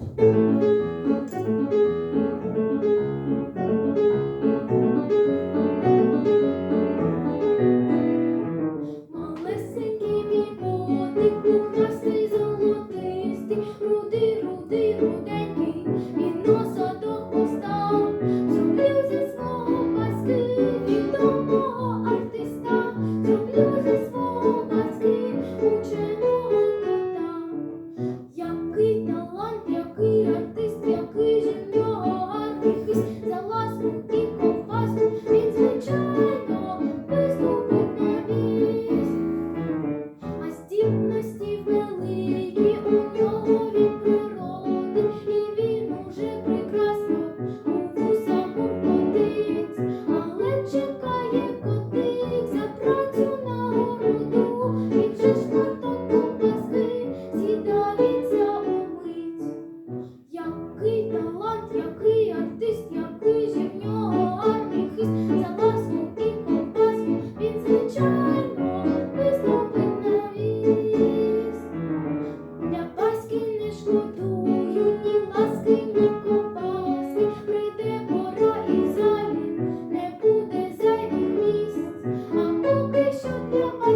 Малесенький мій котик, пухнастий золотистий, рудий, рудий, руденький, Bye.